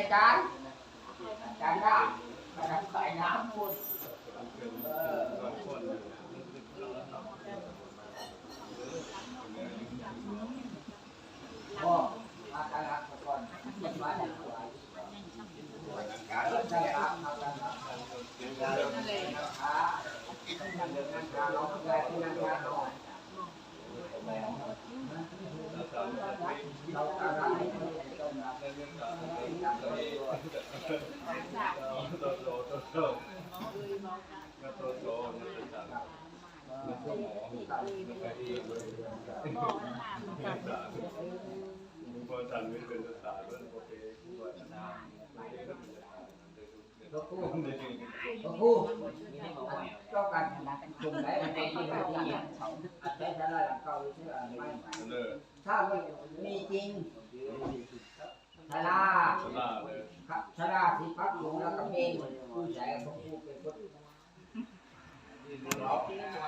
อาจารย์อาจารย์ได้กระดับสายน้ำคุณพ่อมาการรักก่อนมาได้การรักได้รับมาการรักการรักนะคะการเดินทางการร้องเพลงที่นั่งการร้องเราการรักให้ต้องรับ พอทันม่เป็นภาษาเรื่อง โอเควัฒนาลาสีฟ้าหรือชื่ออะไรไม่เนอถ้ามันมีจริงชนะสลาเลยชนะที่พักหลงแล้วก็เองผู้ใหญ่หลวงปู่เป็นคน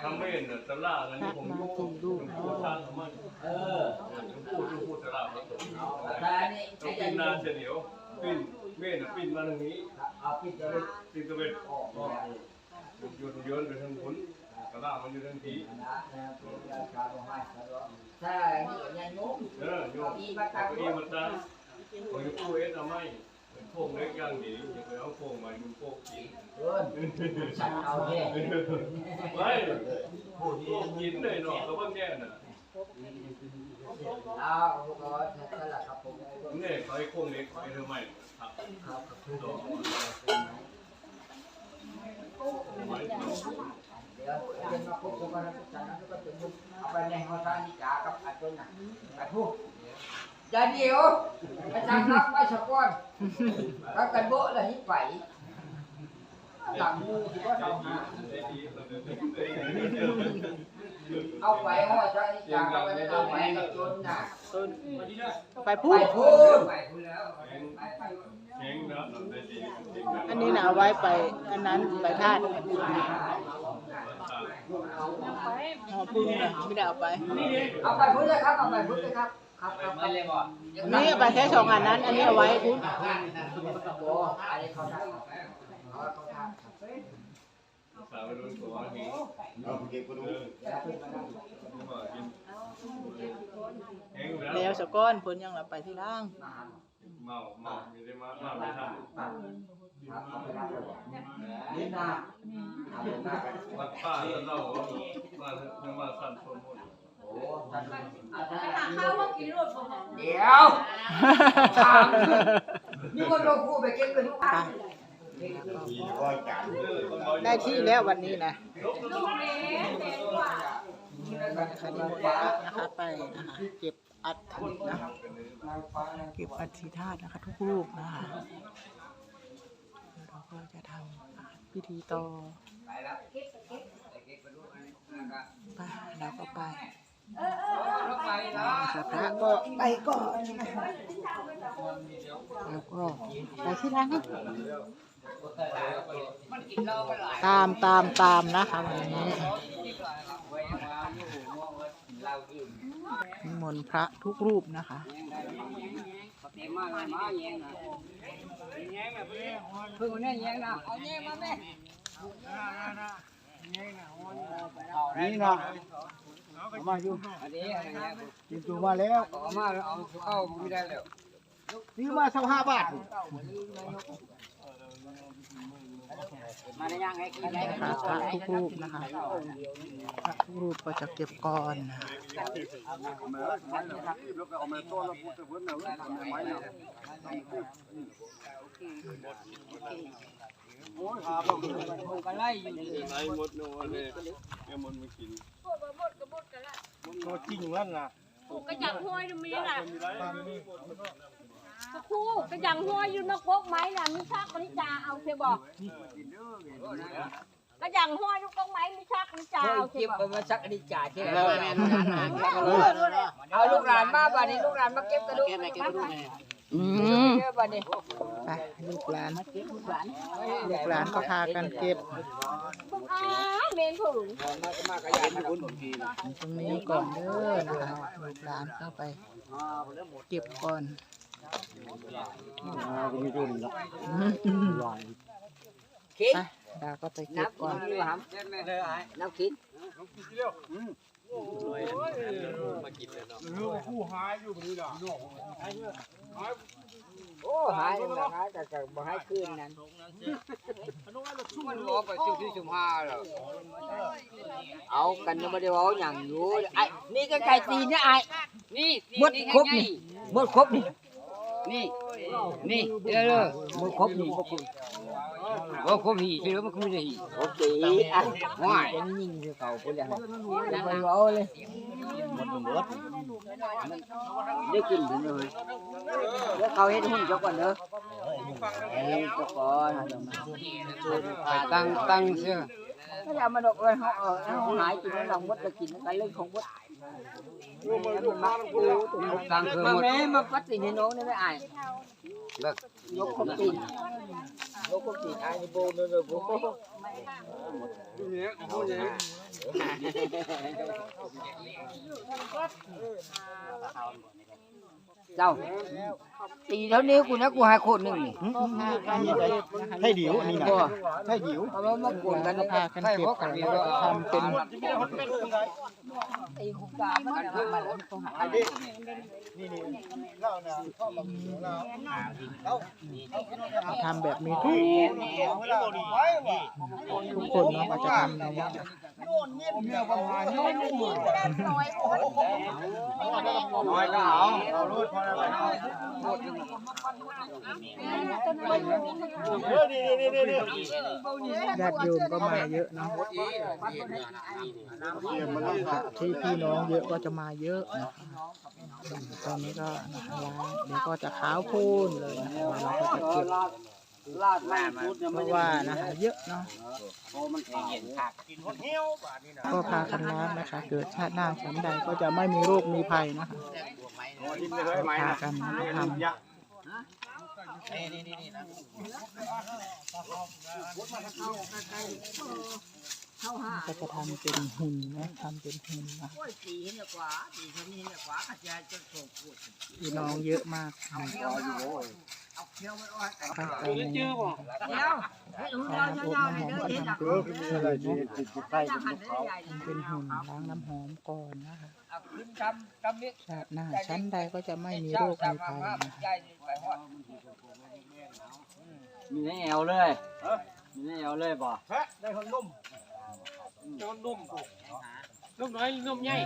ทำไม่เห็นสลาแล้วนี่ผมพูดพูดทางมันเออพูดพูดสลาผสมแต่นี่ต้องกินนานเฉลียวปิ้นเม่นปิ้นมาทางนี้เอาพิจารณาปิ้นตะเวนออกก่อนโยนโยนไปทางพุ้นสลามันอยู่ทางทีชนะนะชาวบ้านชาวบ้านถ้านี่ยังงงเออโยนอีมาตั้งอีมันตั้ง ผมจะพูดเอ็ดทำไมโค้งเล็กอย่างนี้อย่าไปเอาโค้งมาดูโค้งกินเกินฉันเอาเนี่ยไม่โค้งกินเลยเนาะก็ว่าแง่น่ะเอาลูกน้อยนั่นแหละครับผมเนี่ยเขาให้โค้งเล็กไปทำไมครับครับครับทุกดอกเดี๋ยวเป็นมาพบกันนะทุกท่านนะทุกท่านทุกเอาไปในห้องทานนิจากับอาจารย์นะอาทุก อย่าเดียวอาจารย์รับไว้สักก้อนถ้ากันโบะเลยให้ไปหลังมือที่ว่าเราหาเอาไปห้องทานนิจากับอาจารย์ไปกับจนน่ะไปพูไปด พูดไปพูดแล้วไปไปเก่งนะทำได้ดีอันนี้นะเอาไว้ไป อันนั้นไปธาตุอ๋อพูดนะไม่ได้เอาไป เอาไปพูดเลยครับเอาไปพูดเลยครับ ครับครับไปเลยบ่นี่เอาไปแค่สองอันนั้น อันนี้เอาไว้พูดโอ้อันนี้เขาทำเขาเขาทำสาวรุ่นตัวนี้เอาเก็บกระดูกแล้วสก้อนเพิ่นยังเราไปที่ล่างเมาเมาไม่ได้มามาไม่ทันครับเขาไปนั่งเลยนี่นาเอาไปนั่งกันวัดป้าแล้วเรามามาสั่นสมมุติ โอ้ท่านอาจารหาย์ข้าวว่ากินรถบ่เดี๋ยวถามนี่ว่าเราพูดไปเก็บไปทุกอันมีร้อยจานได้ที่แล้ววันนี้นะลูกแม่แม่กว่านะคะนิมนต์พระนะคะไปนะคะเก็บอัฐินะคะเก็บอัฐิธาตุนะคะทุกรูปนะคะเราก็จะทำพิธีต่อไปแล้วเก็บเก็บเก็บไปทุกอั นะครับไปเราก็ไปเราะคะพระก็ไปก่อนนะคะแล้วก็ไปที่ร้านกินเหล้าไปหลายตามตามตามนะคะวันนี้มาอยู่มองเหล้าดื่มนิมนต์พระทุกรูปนะคะมมาเลยมาแยงนะแยงแบบนี้เพิ่งเนี่ยแยงนะเอาแยงมาแม่นี่นะ มาอยู่อันนี้อะไรเงี้ยกินตัวมาแล้วเอามาเอาเข้าไม่ได้แล้วซื้อมาสักห้าบาทมาได้ยังไงกินได้นะคะพระทุกรูปนะคะพระทุกรูปก็จะเก็บก่อนนะ คะเอามดกินเอาไว้ทำไว้เนาะโอ้ยหาบ่ผมก็ไล่อยู่ไหนหมดโน่นเลยแกมันมากินปวบ่หมดก็หมดกันละตัวจริงนั่นน่ะกูกระจังห้อยมีน่ะก็คู่กระจังห้อยอยู่นอกพกไม้น่ะมีชักมันจาเอาเสียบอกกระจังห้อยลูกกไม้มีชักมันจาเอาเสีเก็บอกเอามาสักอดีจ่าใช่ไหมเออรู้เลยเอาลูกหลานมาบ้านนี้ลูกหลานมาเก็บกระดูก อืมเก็บบ้านนี้ไปลูกหลาน ลูกหลานก็พากันเก็บมึงอ้าเมนผึ่งมามากระยานนะคุณตรงนี้ก่อนเด้อนะคะลูกหลานเข้าไป เก็บก่อนคิดไปดาก็ไปเก็นั บบก่อนอยู่หำนับคิดผู้หายอยู่นี่ล่ะโอ้หายแล้วหายแต่ก็บ่ให้คืนนั้นมันบอกไปชุดที่ชุมพาแล้วเอากันยังไม่ได้เว้าหยังอยู่ไอ้นี่ก็ไก่ตีนนะไอ้นี่หมดครบนี่หมดครบนี่นี่นี่เด้อเด้อหมดครบนี่บ่ครบ บ่ครบหีเสือมันคือได้หีโอเคอะว้ายเป็นยิงคือเขาพุ่นแล้วบ่เว้าเลยหมดหมดได้กินถึงเลยแล้วเขาเฮ็ดหุ่นจักก่อนเด้อเฮ้ยจักก่อนตั้งตั้งเสื้อถ้าอย่ามาดกเลยเฮาเออเฮาหายกินแล้วเราหมดจะกินกันเล่นของหมดมันมักกูตั้งคือหมดแม่มาปัดสิให้น้องนี่ไม่อายเลิกยกคมตีน ยกคมตีนอายนี่โบนเลยโบ เจ้าตีเท่านี้กูนะกูหาคนหนึ่งนี่ให้ดิวนี่นะบ่ให้ดิวเอามามากวนกันพากันเก็บกันแล้วก็ทำเป็นตีคุกกามันทำมาแล้วต้องหานี่นี่เล่านะข้อบังเเราทำแบบมีทุกทุกคนเนาะก็จะทำในนี้น้อยก็เอาเอาลูกพอแล้วนี่นี่นี่นี่ญาติโยมก็มาเยอะเนาะที่พี่น้องเยอะก็จะมาเยอะนะตอนนี้ก็ล้างเดี๋ยวก็จะขาวพูนเลยนะคะเราก็จะเก็บ ลาดไม่พูดเพราะว่านะคะเยอะเนาะโอ้มันแข็งเย็นขาดก็พากันล้างนะคะ เกิดชาติหน้าฉันใดก็จะไม่มีโรคมีภัยนะคะกินไปเลยไหมพานะกันนะคะทำ ยะ ก็จะทำเป็นหุ่นนะทำเป็นหุ่นนะโอ้ยตีเห็นกว่าตีเท่านี้เห็นกว่ากระจายจนโผล่พูดพี่น้องเยอะมากค่ะเที่ยวมันออกเอาเที่ยวมันออกตั้งแต่นี้เดี๋ยวเฮ้ยหุ่นยาวอบยาวน้ำหๆอเลยมเด้อก็เห็นหลักทำเป็นอะไรที่ติดใกล้จ้างหันได้ใหญ่ทำเป็นหุ่นล้างน้ำหอมก่อนนะคะเอาขึ้นทำทำมิกชาติหน้าชั้นใดก็จะไม่มีโรคมีภัยนะคะใหญ่ไปหอดมีในแอวเลยมีในแอวเลยบ่แพะได้คนนุ่ม จนนุ่มนุ่มน้อยนุ่มใหญ่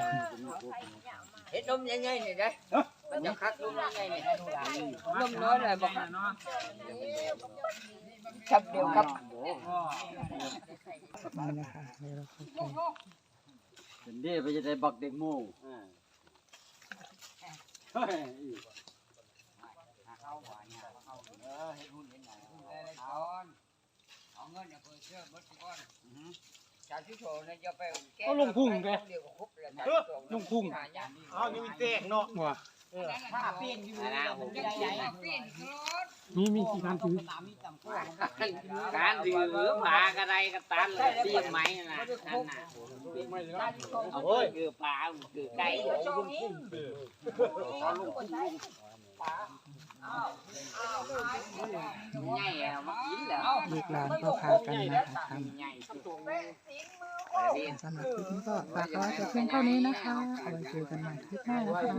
เห็นนมใหญ่ๆนี่ได้มันจะคักนมใหญ่ๆนี่นมน้อยเลยบอกชับเดียวกับนี่นะคะเดี๋ยวเราค่อยเป็นเด้ไปจะได้บักเด็กโม่เฮ้ยเอาเงินเนี่ยเพื่อเชื่อมดก่อน ชาที่โถเนี่ยจะไปเอาลงพุงแกเดี๋ยวก็คุบเลยลงพุงเอานี่มีแตกเนาะว่ะถ้าเปลี่ยนอยู่มันจะใหญ่เปลี่ยนมีมีกี่การถือการถือปลากระไดกระตันเลยเสียงไม้นะนั่นน่ะเอาเฮ้ยคือปลาคือไก่ใหญ่อะมากินแล้วๆ ลูกหลานก็พากันนะคะทำใหญ่สุดสำหรับคลิปนี้ก็ฝากเอาไว้แต่เพียงเท่านี้นะคะ เอาไว้เจอกันใหม่คลิปหน้านะคะ